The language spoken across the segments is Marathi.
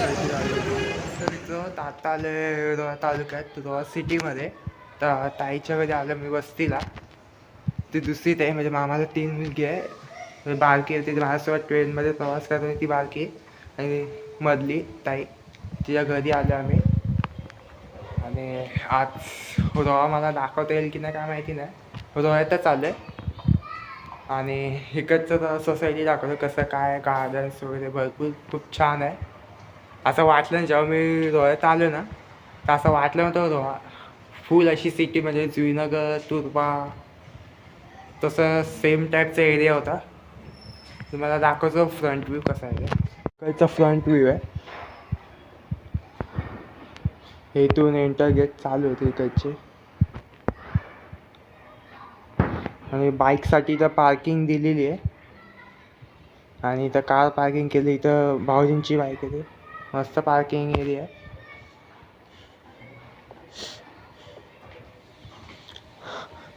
तर इथं आता आलं रोहा तालुक्यात रोहा सिटीमध्ये तर ताईच्या घरी आलं मी वस्तीला. ती दुसरी ताई म्हणजे मामाला तीन मुलगी आहे. म्हणजे बारकी आहे ती माझ्यासोबत ट्रेनमध्ये प्रवास करताना ती बारकी आणि मधली ताई तिच्या घरी आलो आम्ही. आणि आज रोहा मला दाखवता येईल की नाही काय माहिती नाही. रोह्यातच आलं आहे आणि इकडचं सोसायटी दाखवतो कसं काय गार्डन्स वगैरे भरपूर खूप छान आहे. असं वाटलं ना जेव्हा मी रोह्यात आलो ना तर असं वाटलं नव्हतं रोहा फुल अशी सिटी म्हणजे जुईनगर तुर्बा तसं सेम टाईपचा एरिया होता. तुम्हाला दाखवतो फ्रंट व्ह्यू कसा आहे. ते. इकडचा फ्रंट व्ह्यू आहे. इथून एंटर गेट चालू होते इकडचे. आणि बाईकसाठी इथं पार्किंग दिलेली आहे. आणि इथं कार पार्किंग केली इथं भाऊजींची बाईक आहे. ती मस्त पार्किंग एरिया आहे.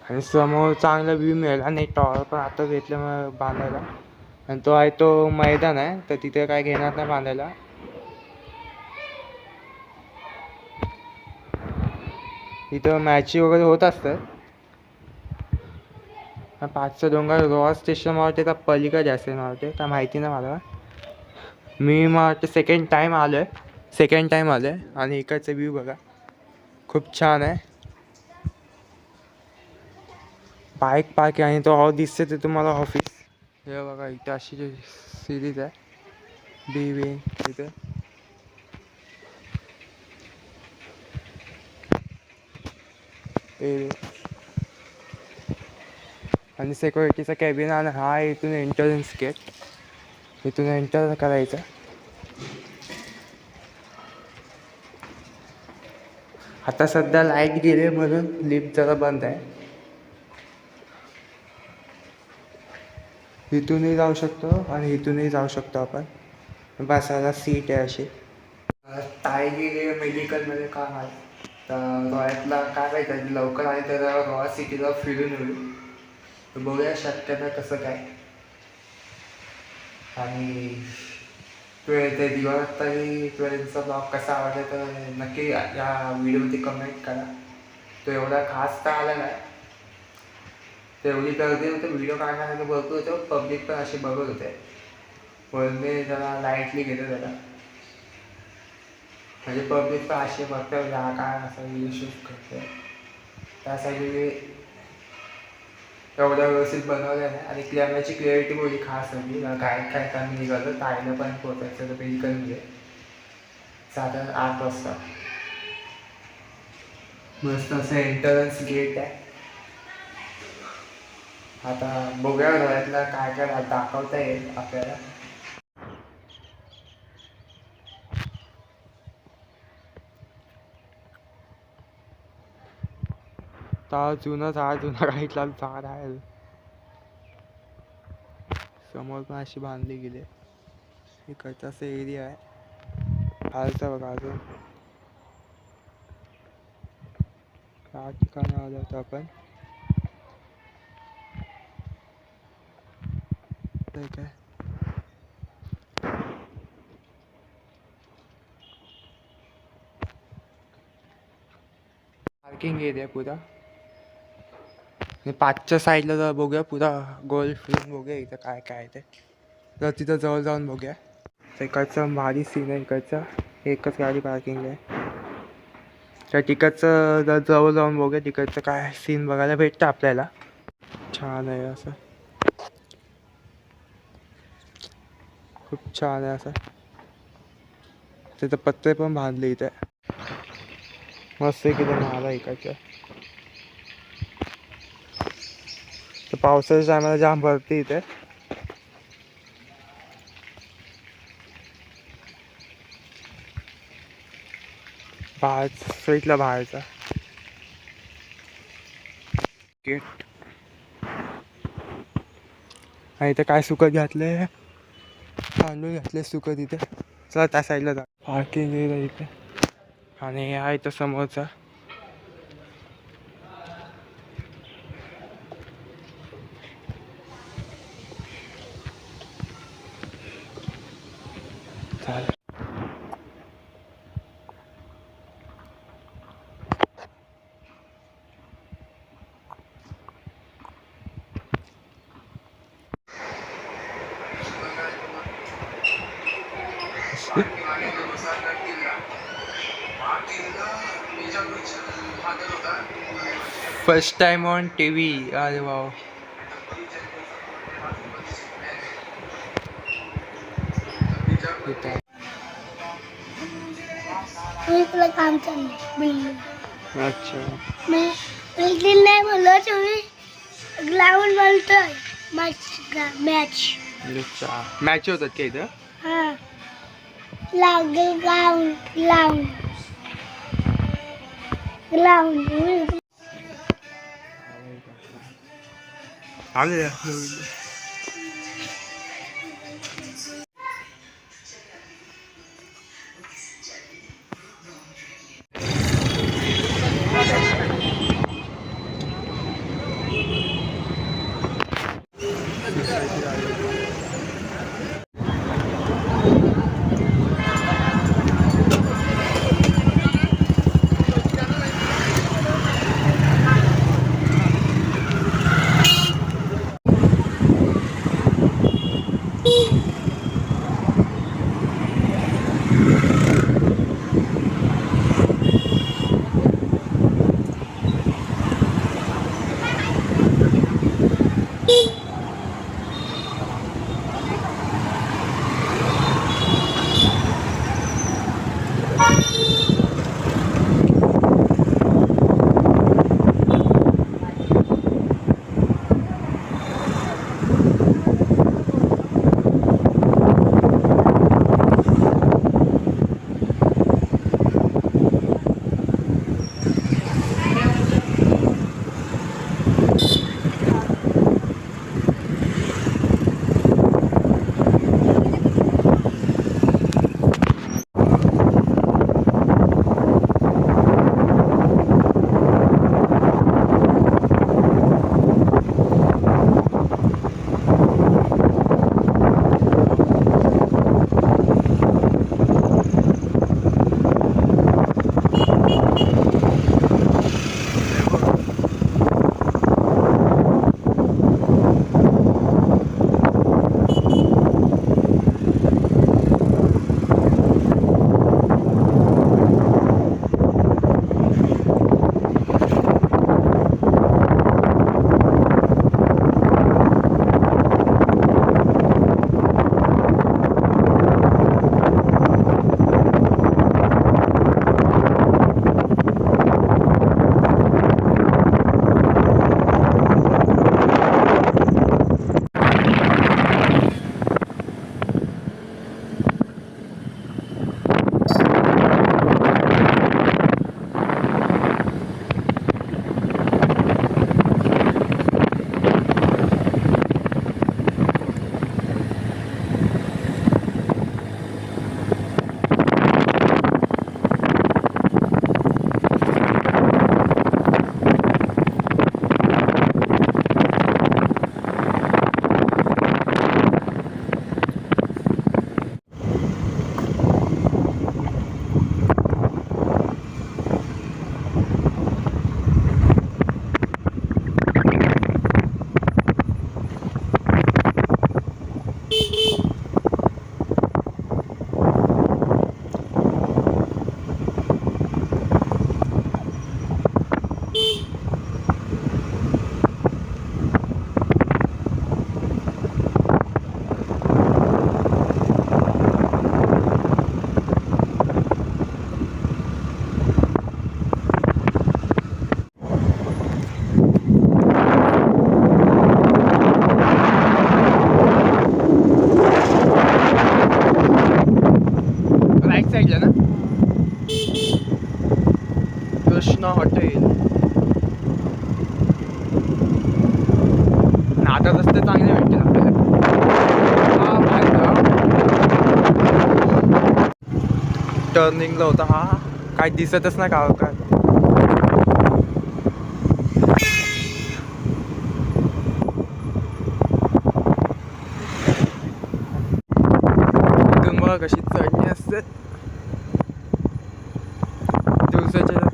आणि समोर चांगला व्ह्यू मिळेल आणि टॉवर पण आता घेतल्यामुळे बांधायला. आणि तो आहे तो मैदान आहे तर तिथे काय घेणार नाही बांधायला. इथं मॅची वगैरे होत असतात. हा पाचचं डोंगर रोहा स्टेशन मला वाटते त्या पलीकडे असेल मला वाटते काय माहिती नाही मला. मी मला सेकंड टाईम आलो आहे सेकंड टाईम आलो आहे आणि इकडचं व्ह्यू बघा. खूप छान आहे. बाईक पार्क आहे आणि तो हॉ दिसते ते तुम्हाला ऑफिस हे बघा इथे अशी जी सिरीज आहे. बी विंग इथे ए आणि सिक्युरिटीचा कॅबिन आणि हा इथून एंट्रन्स गेट इथून एंटर करायचं. आता सध्या लाइट गेले म्हणून लिफ्ट जरा बंद आहे. इथूनही जाऊ शकतो आणि इथूनही जाऊ शकतो आपण. बसायला सीट आहे अशी. ताई गेले मेडिकलमध्ये काम आहे तर गोव्यातला काय माहिती लवकर आले तर गोवा सिटीला फिरून येऊ. बघूया शक्यता कसं काय. आणि ते दिवस तरी ट्वेल्थचा ब्लॉग कसा आवडला तर नक्की या व्हिडिओमध्ये कमेंट करा. तो एवढा खास तर आला नाही. तेवढी गर्दी होते व्हिडिओ काढण्यासाठी भरपूर होतं पब्लिक पण असे बघत होते. म्हणजे पण मी जरा लाईटली घेतो त्याला म्हणजे पब्लिक पण असे बघते हा काय असा व्हिडिओ शूट करते त्यासाठी एवढं व्यवस्थित बनवलं नाही आणि कॅमेराची क्लिअरिटी बोलली खास हवी काय काय निघालं निघालो ताईला पण पोचायचं तर मेडिकलमध्ये साधारण आठ वाजता. मस्त असं एंट्रन्स गेट आहे. आता बघूया घरातला काय काय दाखवता येईल आपल्याला. तर जुनं झाड जुना काहीतला झाड आहे. समोर पण अशी बांधली गेली इकडचा असं एरिया आहे. खालचा बघा अजून. या ठिकाणी आलो होतो आपण. ठीक आहे पार्किंग एरिया पुरा आणि पाचच्या साईडला जर बघूया पुरा गोल फिरून बघूया इथं काय काय आहे ते. तर तिथं जवळ जाऊन बघूया. तर इकडचं भारी सीन आहे इकडचं. एकच गाडी पार्किंग आहे. तर तिकडचं जर जवळ जाऊन बघूया तिकडचं काय सीन बघायला भेटतं आपल्याला. छान आहे असं. खूप छान आहे असं. तिथं पत्रे पण बांधले इथे. मस्त केलं आहे इकडचं. पावसाच्या टायमाला जाम भरते इथे. बाहेर स्ट्रीटला बाहेरचा. गेट आणि इथे काय सुकत घातले तांदूळ घातले सुकत इथे चला त्या साईडला जा. पार्किंग एरिया इथे. आणि हा इथं समोरचा. first time on T V अरे वाव मी तुला काम चाललंय बिल्डिंग अच्छा मी बिल्डिंग नाही बोललो तुम्ही ग्राउंड बोलतोय मॅच मॅच अच्छा मॅच होतात का इथं हा लागेल ग्राउंड ग्राउंड ग्राउंड आले राईट साईडला कृष्णा हॉटेल. आता रस्ते चांगले भेटतील आपल्याला. टर्निंगला होता हा. काय दिसतच नाही का काय इथून बघा कशी चढणी असते दिवसाच्या?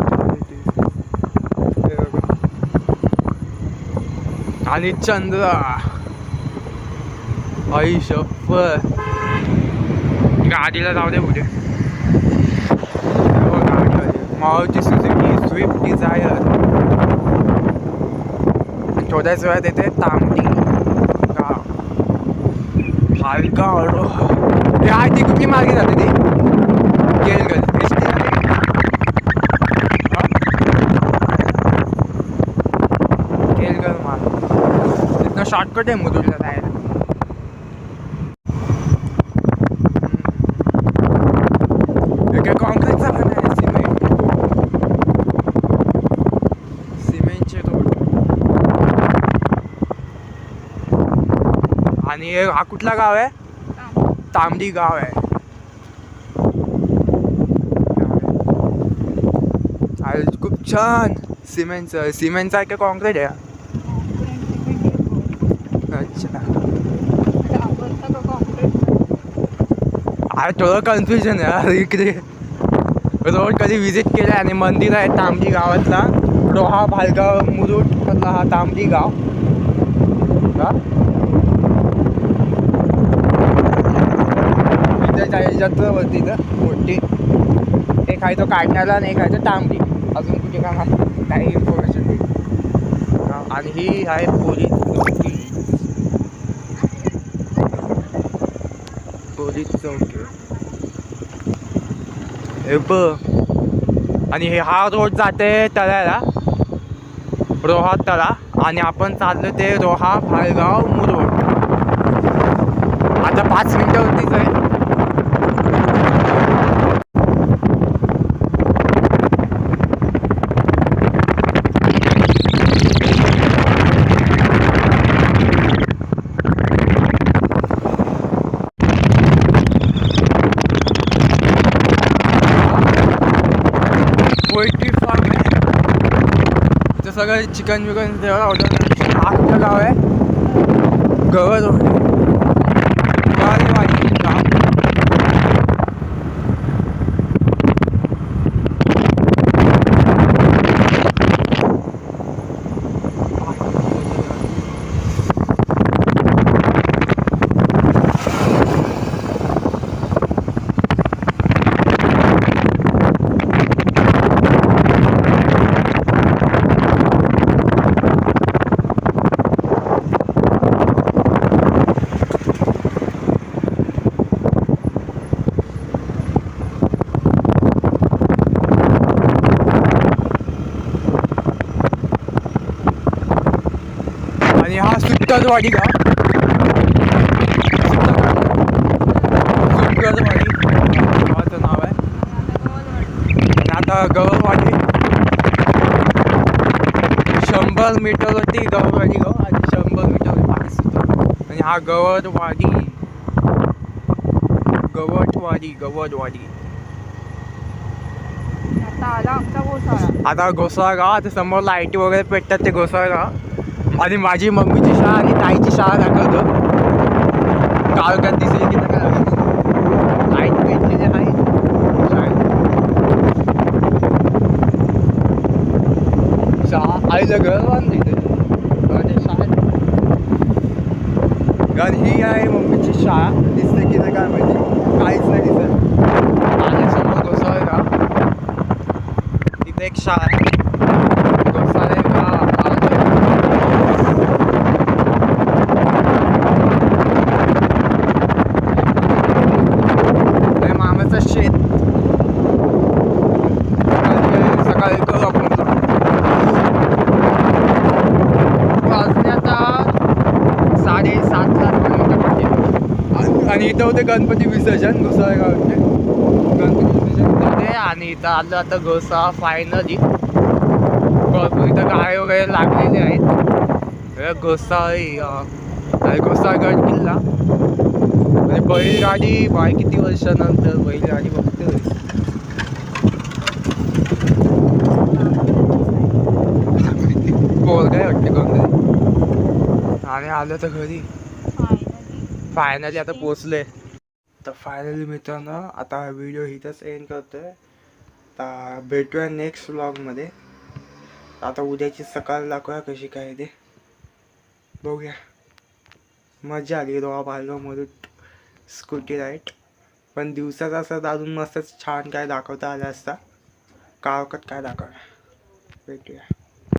आणि चंद्र. आई गाडीला जाऊ दे पुढे. हो, मावची मारुती सुझुकी स्विफ्ट डिझायर. थोड्याच वेळात येते तांबडी. गाव ऑटो. ते आहे ती कुठली मार्गी जाते ती? तिथनं शॉर्टकट आहे मुदुरीला जायला काँक्रीटचा पण आहे सिमेंट सिमेंटचे रोड. आणि हा कुठला गाव आहे? तांबडी गाव आहे. अरे खूप छान. सिमेंटचं सिमेंटचा आहे का कॉन्क्रीट आहे. अच्छा अरे थोडं कन्फ्युजन आहे अरे इकडे. रोड कधी विजिट केलं आणि मंदिर आहे तांबडी गावातला. रोहा भालगाव मुरुड मधला हा तांबडी गाव. का इथे जाय- जत्रावरती मोठी एक आहे तो काढण्याला आणि एक आहे तो तांबडी. अजून कुठे काय काही इन्फॉर्मेशन नाही. आणि ही आहे पोलीस चौकी चौकी हे ब आणि हे हा रोड जाते तळ्याला. रोहा तळा. आणि आपण चाललो ते रोहा भालगाव मुरुड. आता पाच मिनिटावरतीच आहे पोल्ट्री फार्म आहे इथं सगळं चिकन विकन तेवढं ऑर्डर हा गाव आहे गवत वाडी गाव आणि हा सुट्टरवाडी गाव. सुट्टरवाडी गावाचं नाव आहे. आणि आता गवळवाडी. शंभर मीटरवरती गवळवाडी गाव. आणि शंभर मीटर आणि हा गवतवाडी गवतवाडी गवतवाडी आता आला आमचा गोसाळा. आता घोसाळा गाव आता समोर लाईटी वगैरे पेटतात ते घोसाळा गाव आणि माझी मम्मीची शाळा आणि ताईची शाळा दाखवतो. काळकात दिसेल की नका लाइट पेटलेली आहे शाळेत. शाळा आईचं घर बांधलं आणि शाळेत कारण ही आहे मम्मीची शाळा. दिसते की नाही काय माहिती. काहीच नाही दिसत. आणि समोर घोसाळा गाव तिथे एक शाळा आहे घोसाळे गाव हे मामाचं शेत सकाळी सकाळी करू आपण वाजले आता साडेसातला आणि- इथं होते गणपती विसर्जन घोसाळे गावचे गणपती विसर्जन. होते आणि इथं आलं आता घोसा फायनली भरपूर इथं गाळे वगैरे लागलेले आहेत. घोसाळी घोसाळगड किल्ला. आणि बैलगाडी बाय किती वर्षानंतर बैलगाडी बघतोय. पोरगाय वाटते कोणतरी. आणि आलं तर घरी. फायनली आता पोचले तर फायनली मित्रांनो आता हा व्हिडिओ इथंच एंड करतोय. आता भेटूया नेक्स्ट व्लॉगमध्ये आता उद्याची सकाळ दाखवूया कशी काय ते. बघूया. मजा आली रोहा पालगावमधून स्कूटी राईड पण दिवसाचा असं अजून मस्तच छान काय दाखवता आला असता. गावकत काय दाखवणार. भेटूया.